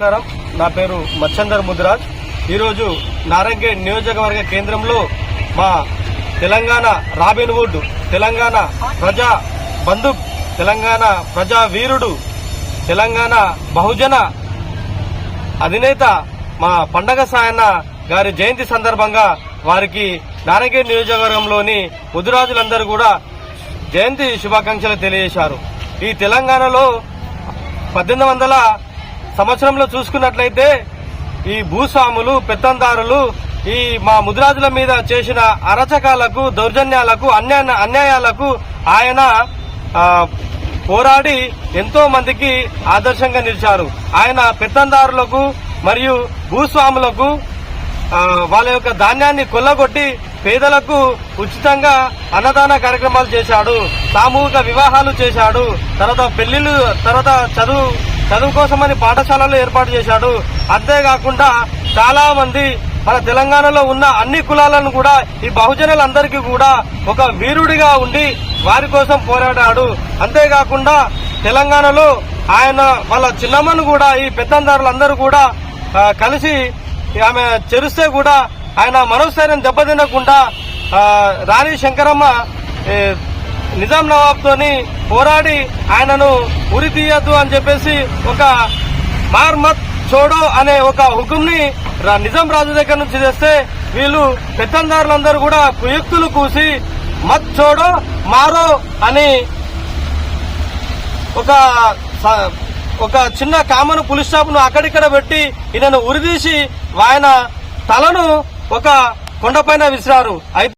నమస్కారం. నా పేరు మచ్చందర్ ముదిరాజ్. ఈరోజు నారంగేడ్ నియోజకవర్గ కేంద్రంలో మా తెలంగాణ రాబిన్వుడ్ తెలంగాణ ప్రజా బంధుక్ తెలంగాణ ప్రజా వీరుడు తెలంగాణ బహుజన అధినేత మా పండగ సాయన్న గారి జయంతి సందర్భంగా వారికి నారంగేడ్ నియోజకవర్గంలోని ముదిరాజులందరూ కూడా జయంతి శుభాకాంక్షలు తెలియజేశారు. ఈ తెలంగాణలో పద్దెనిమిది వందల సంవత్సరంలో చూసుకున్నట్లయితే ఈ భూస్వాములు పెత్తందారులు ఈ మా ముదిరాజుల మీద చేసిన అరచకాలకు దౌర్జన్యాలకు అన్యాయ అన్యాయాలకు ఆయన పోరాడి ఎంతో మందికి ఆదర్శంగా నిలిచారు. ఆయన పెత్తందారులకు మరియు భూస్వాములకు వాళ్ళ యొక్క ధాన్యాన్ని కొల్లగొట్టి పేదలకు ఉచితంగా అన్నదాన కార్యక్రమాలు చేశాడు. సామూహిక వివాహాలు చేశాడు. తర్వాత పెళ్ళిళ్ళు తర్వాత చదువు చదువు కోసమని పాఠశాలలు ఏర్పాటు చేశాడు. అంతేకాకుండా చాలా మంది మన తెలంగాణలో ఉన్న అన్ని కులాలను కూడా ఈ బహుజనులందరికీ కూడా ఒక వీరుడిగా ఉండి వారి కోసం పోరాడాడు. అంతేకాకుండా తెలంగాణలో ఆయన వాళ్ళ చిన్నమ్మను కూడా ఈ పెద్దందారులందరూ కూడా కలిసి ఆమె చెరిస్తే కూడా ఆయన మనోస్థైర్యం దెబ్బతినకుండా రాణి శంకరమ్మ నిజాం నవాబ్తోని పోరాడి ఆయనను ఉరి తీయద్దు అని చెప్పేసి ఒక మార్మత్ చోడో అనే ఒక హుకుంని రా- నిజాం రాజు దగ్గర నుంచి తెస్తే వీళ్ళు పెత్తందారులందరూ కూడా కుయుక్తులు కూసి మత్ చోడో మారో అని ఒక ఒక చిన్న కామన్ పులిస్ స్టాప్ను అక్కడిక్కడ పెట్టి ఈయనను ఉరిదీసి ఆయన తలను ఒక కొండపైన విసిరారు. అయితే